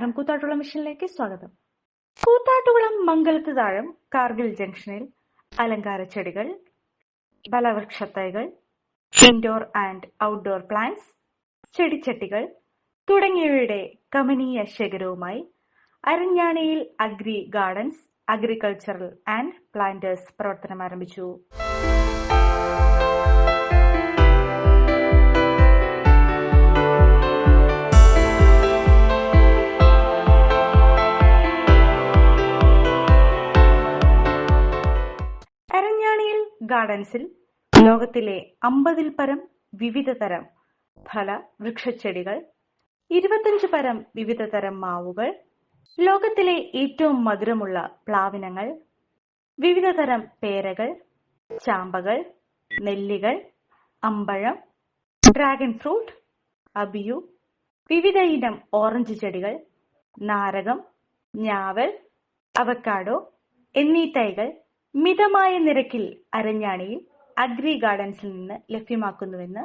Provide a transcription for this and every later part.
നമസ്കാരം. കൂത്താട്ടുകുളം മിഷനിലേക്ക് സ്വാഗതം. കൂത്താട്ടുകുളം മംഗലത്ത് താഴം കാർഗിൽ ജംഗ്ഷനിൽ അലങ്കാര ചെടികൾ ഫലവൃക്ഷത്തൈകൾ ഇൻഡോർ ആൻഡ് ഔട്ട്ഡോർ പ്ലാന്റ്സ് ചെടിച്ചട്ടികൾ തുടങ്ങിയവയുടെ കമനീയ ശേഖരവുമായി അരഞ്ഞാണിയിൽ Agri Gardens Agricultural and Planters പ്രവർത്തനം ആരംഭിച്ചു. ഗാർഡൻസിൽ ലോകത്തിലെ അമ്പതിൽ പരം വിവിധ തരം ഫല വൃക്ഷച്ചെടികൾ ഇരുപത്തഞ്ച് പരം വിവിധ തരം മാവുകൾ ലോകത്തിലെ ഏറ്റവും മധുരമുള്ള പ്ലാവിനങ്ങൾ വിവിധ തരം പേരകൾ ചാമ്പകൾ നെല്ലികൾ അമ്പഴം ഡ്രാഗൺ ഫ്രൂട്ട് അബിയു വിവിധ ഇനം ഓറഞ്ച് ചെടികൾ നാരകം ഞാവൽ അവക്കാഡോ എന്നീ തൈകൾ മിതമായ നിരക്കിൽ അരഞ്ഞാണിയിൽ അഗ്രി ഗാർഡൻസിൽ നിന്ന് ലഭ്യമാക്കുന്നുവെന്ന്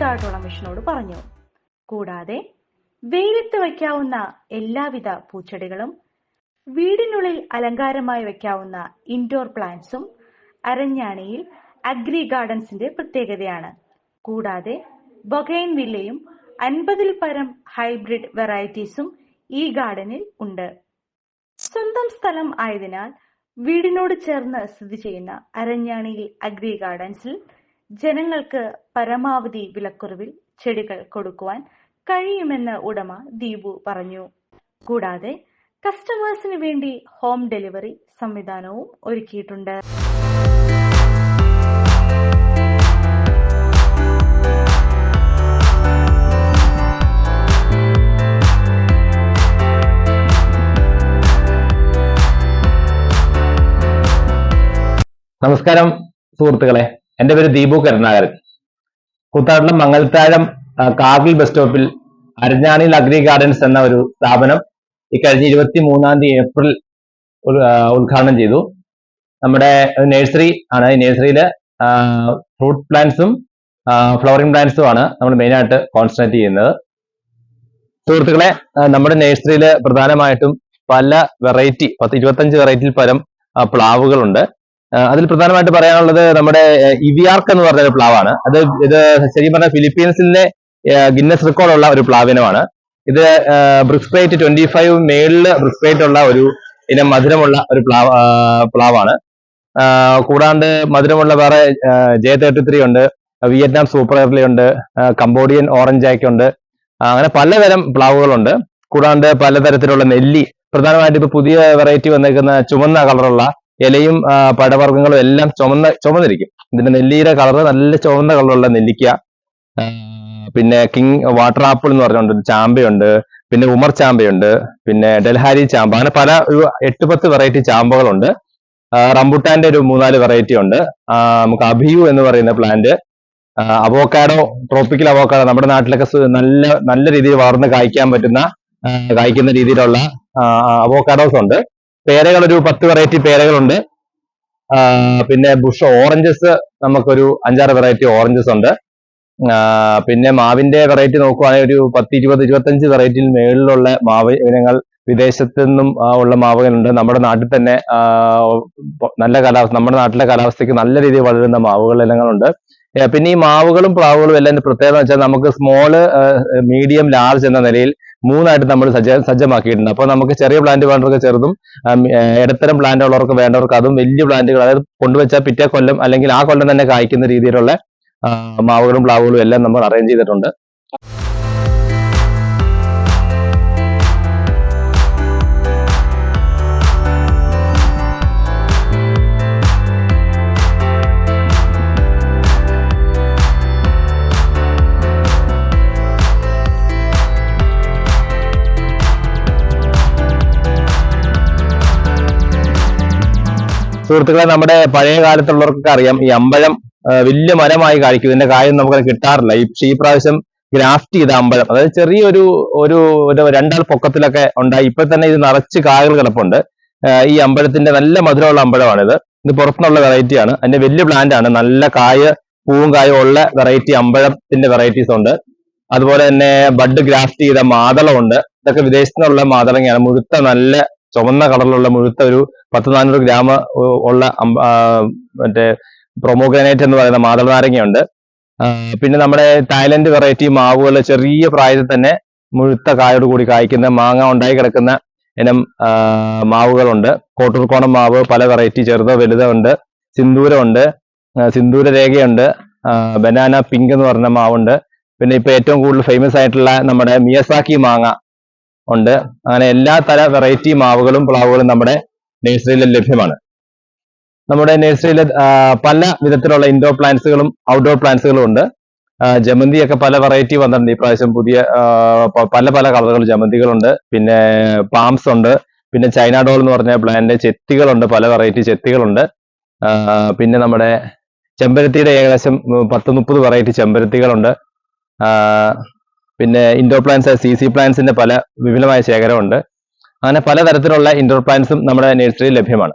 കൂത്താട്ടുളം മിഷനോട് പറഞ്ഞു. കൂടാതെ വെയിലത്ത് വയ്ക്കാവുന്ന എല്ലാവിധ പൂച്ചെടികളും വീടിനുള്ളിൽ അലങ്കാരമായി വയ്ക്കാവുന്ന ഇൻഡോർ പ്ലാന്റ്സും അരഞ്ഞാണിയിൽ അഗ്രി ഗാർഡൻസിന്റെ പ്രത്യേകതയാണ്. കൂടാതെ ബൊഗൈൻ വില്ലയും അൻപതിൽ പരം ഹൈബ്രിഡ് വെറൈറ്റീസും ഈ ഗാർഡനിൽ ഉണ്ട്. സ്വന്തം സ്ഥലം ആയതിനാൽ വീടിനോട് ചേർന്ന് സ്ഥിതി ചെയ്യുന്ന അരഞ്ഞാണിയിൽ അഗ്രി ഗാർഡൻസിൽ ജനങ്ങൾക്ക് പരമാവധി വിലക്കുറവിൽ ചെടികൾ കൊടുക്കുവാൻ കഴിയുമെന്ന് ഉടമ ദീപു പറഞ്ഞു. കൂടാതെ കസ്റ്റമേഴ്സിന് വേണ്ടി ഹോം ഡെലിവറി സംവിധാനവും ഒരുക്കിയിട്ടുണ്ട്. നമസ്കാരം സുഹൃത്തുക്കളെ. എന്റെ പേര് ദീപു കരുണാകരൻ. കൂത്താട്ടിലെ മംഗൽത്താഴം കാർഗിൽ ബസ് സ്റ്റോപ്പിൽ അരഞ്ഞാണിയിൽ അഗ്രി ഗാർഡൻസ് എന്ന ഒരു സ്ഥാപനം ഇക്കഴിഞ്ഞ ഇരുപത്തി മൂന്നാം തീയതി ഏപ്രിൽ ഉദ്ഘാടനം ചെയ്തു. നമ്മുടെ നഴ്സറി ആണ്. ഈ ഫ്രൂട്ട് പ്ലാന്റ്സും ഫ്ലവറിംഗ് പ്ലാന്റ്സും ആണ് നമ്മൾ മെയിനായിട്ട് കോൺസെൻട്രേറ്റ് ചെയ്യുന്നത്. സുഹൃത്തുക്കളെ നമ്മുടെ നഴ്സറിയിൽ പ്രധാനമായിട്ടും പല വെറൈറ്റി പത്ത് ഇരുപത്തഞ്ച് വെറൈറ്റിയിൽ പരം പ്ലാവുകളുണ്ട്. അതിൽ പ്രധാനമായിട്ട് പറയാനുള്ളത് നമ്മുടെ ഇവിയാർക്ക് എന്ന് പറഞ്ഞ ഒരു പ്ലാവാണ്. അത് ഇത് ശരിക്കും പറഞ്ഞാൽ ഫിലിപ്പീൻസിലെ ഗിന്നസ് റെക്കോർഡ് ഉള്ള ഒരു പ്ലാവിനമാണ്. ഇത് ബ്രിക്സ്പ്രൈറ്റ് ട്വന്റി ഫൈവ് മേളിൽ ബ്രിക്സ്പ്രൈറ്റ് ഉള്ള ഒരു ഇനം മധുരമുള്ള ഒരു പ്ലാവ് പ്ലാവാണ്. കൂടാണ്ട് മധുരമുള്ള വേറെ ജെ തേർട്ടി ത്രീ ഉണ്ട് വിയറ്റ്നാം സൂപ്പർ എയർലി ഉണ്ട് കംബോഡിയൻ ഓറഞ്ച് ആക്കി ഉണ്ട് അങ്ങനെ പലതരം പ്ലാവുകളുണ്ട്. കൂടാണ്ട് പലതരത്തിലുള്ള നെല്ലി പ്രധാനമായിട്ട് ഇപ്പൊ പുതിയ വെറൈറ്റി വന്നേക്കുന്ന ചുവന്ന കളറുള്ള ഇലയും പഴവർഗങ്ങളും എല്ലാം ചുമന്ന ചുമന്നിരിക്കും. ഇതിന്റെ നെല്ലിയുടെ കളർ നല്ല ചുവന്ന കളറുള്ള നെല്ലിക്ക പിന്നെ കിങ് വാട്ടർ ആപ്പിൾ എന്ന് പറഞ്ഞുകൊണ്ട് ചാമ്പയുണ്ട് പിന്നെ ഉമർ ചാമ്പയുണ്ട് പിന്നെ ഡൽഹാരി ചാമ്പ. അങ്ങനെ പല ഒരു എട്ട് പത്ത് വെറൈറ്റി ചാമ്പകളുണ്ട്. റംബുട്ടാന്റെ ഒരു മൂന്നാൽ വെറൈറ്റി ഉണ്ട്. നമുക്ക് അഭിയു എന്ന് പറയുന്ന പ്ലാന്റ് അവോക്കാഡോ ട്രോപ്പിക്കൽ അവോക്കാഡോ നമ്മുടെ നാട്ടിലൊക്കെ നല്ല നല്ല രീതിയിൽ വളർന്ന് കായ്ക്കാൻ പറ്റുന്ന കായ്ക്കുന്ന രീതിയിലുള്ള അവോക്കാഡോസ് ഉണ്ട്. പേരകൾ ഒരു പത്ത് വെറൈറ്റി പേരകളുണ്ട്. പിന്നെ ബുഷ് ഓറഞ്ചസ് നമുക്കൊരു അഞ്ചാറ് വെറൈറ്റി ഓറഞ്ചസ് ഉണ്ട്. പിന്നെ മാവിന്റെ വെറൈറ്റി നോക്കുവാണെങ്കിൽ ഒരു പത്ത് ഇരുപത് ഇരുപത്തഞ്ച് വെറൈറ്റിയിൽ മേളിലുള്ള മാവ് ഇനങ്ങൾ വിദേശത്തു നിന്നും ഉള്ള മാവുകളുണ്ട്. നമ്മുടെ നാട്ടിൽ തന്നെ നല്ല കാലാവസ്ഥ നമ്മുടെ നാട്ടിലെ കാലാവസ്ഥയ്ക്ക് നല്ല രീതിയിൽ വളരുന്ന മാവുകൾ ഇനങ്ങളുണ്ട്. പിന്നെ ഈ മാവുകളും പ്ലാവുകളും എല്ലാം പ്രത്യേകത വെച്ചാൽ നമുക്ക് സ്മോൾ മീഡിയം ലാർജ് എന്ന നിലയിൽ മൂന്നായിട്ട് നമ്മൾ സജ്ജ സജ്ജമാക്കിയിട്ടുണ്ട്. അപ്പോൾ നമുക്ക് ചെറിയ പ്ലാന്റ് വേണ്ടവർക്ക് ചെറുതും ഇടത്തരം പ്ലാന്റ് ഉള്ളവർക്ക് വേണ്ടവർക്ക് അതും വലിയ പ്ലാന്റുകൾ അതായത് കൊണ്ടുവച്ചാൽ പിറ്റേ കൊല്ലം അല്ലെങ്കിൽ ആ കൊല്ലം തന്നെ കായ്ക്കുന്ന രീതിയിലുള്ള മാവുകളും പ്ലാവുകളും എല്ലാം നമ്മൾ അറേഞ്ച് ചെയ്തിട്ടുണ്ട്. സുഹൃത്തുക്കളെ നമ്മുടെ പഴയ കാലത്തുള്ളവർക്കൊക്കെ അറിയാം ഈ അമ്പഴം വലിയ മരമായി കായ്ക്കും. ഇതിന്റെ കായം നമുക്ക് കിട്ടാറില്ല. ഈ പ്രാവശ്യം ഗ്രാഫ്റ്റ് ചെയ്ത അമ്പഴം അതായത് ചെറിയൊരു ഒരു ഒരു രണ്ടാൾ പൊക്കത്തിലൊക്കെ ഉണ്ടായി. ഇപ്പൊ തന്നെ ഇത് നിറച്ച് കായകൾ കിടപ്പുണ്ട്. ഈ അമ്പഴത്തിന്റെ നല്ല മധുരമുള്ള അമ്പഴമാണിത്. ഇത് പുറത്തുനിന്നുള്ള വെറൈറ്റിയാണ്. അതിന്റെ വലിയ പ്ലാന്റ് ആണ് നല്ല കായ പൂവും കായും ഉള്ള വെറൈറ്റി അമ്പഴത്തിന്റെ വെറൈറ്റീസ് ഉണ്ട്. അതുപോലെ തന്നെ ബഡ് ഗ്രാഫ്റ്റ് ചെയ്ത മാതളമുണ്ട്. ഇതൊക്കെ വിദേശത്തു നിന്നുള്ള മാതളങ്ങയാണ്. മുഴുത്ത നല്ല ചുവന്ന കളറിലുള്ള മുഴുത്ത ഒരു പത്ത് നാനൂറ് ഗ്രാം ഉള്ള മറ്റേ പ്രൊമോഗ്രാനൈറ്റ് എന്ന് പറയുന്ന മാതള നാരങ്ങയുണ്ട് പിന്നെ നമ്മുടെ തായ്ലൻഡ് വെറൈറ്റി മാവുകൾ ചെറിയ പ്രായത്തിൽ തന്നെ മുഴുത്ത കായോട് കൂടി കായ്ക്കുന്ന മാങ്ങ ഉണ്ടായി കിടക്കുന്ന ഇനം മാവുകളുണ്ട്. കോട്ടൂർക്കോണം മാവ് പല വെറൈറ്റി ചെറുതോ വലുതോ ഉണ്ട്. സിന്ദൂരമുണ്ട്. സിന്ദൂര രേഖയുണ്ട് ബനാന പിങ്ക് എന്ന് പറഞ്ഞ മാവുണ്ട്. പിന്നെ ഇപ്പൊ ഏറ്റവും കൂടുതൽ ഫേമസ് ആയിട്ടുള്ള നമ്മുടെ മിയസാക്കി മാങ്ങ ഉണ്ട്. അങ്ങനെ എല്ലാ തര വെറൈറ്റി മാവുകളും പ്ലാവുകളും നമ്മുടെ നഴ്സറിയിൽ ലഭ്യമാണ്. നമ്മുടെ നഴ്സറിയിൽ പല വിധത്തിലുള്ള ഇൻഡോർ പ്ലാന്റ്സുകളും ഔട്ട്ഡോർ പ്ലാന്റ്സുകളും ഉണ്ട്. ജമന്തിയൊക്കെ പല വെറൈറ്റി വന്നിട്ടുണ്ട്. ഇപ്രാവശ്യം പുതിയ ആ, പല പല കളറുകൾ ജമന്തികളുണ്ട്. പിന്നെ പാംസ് ഉണ്ട്. പിന്നെ ചൈന ഡോൾ എന്ന് പറഞ്ഞ പ്ലാന്റ് ചെത്തികളുണ്ട്. പല വെറൈറ്റി ചെത്തികളുണ്ട്. പിന്നെ നമ്മുടെ ചെമ്പരത്തിയുടെ ഏകദേശം പത്ത് മുപ്പത് വെറൈറ്റി ചെമ്പരത്തികളുണ്ട്. പിന്നെ ഇൻഡോർ പ്ലാന്റ്സ് സി സി പ്ലാന്റ്സിന്റെ പല വിപുലമായ ശേഖരമുണ്ട്. അങ്ങനെ പലതരത്തിലുള്ള ഇൻഡോർ പ്ലാന്റ്സും നമ്മുടെ നഴ്സറിയിൽ ലഭ്യമാണ്.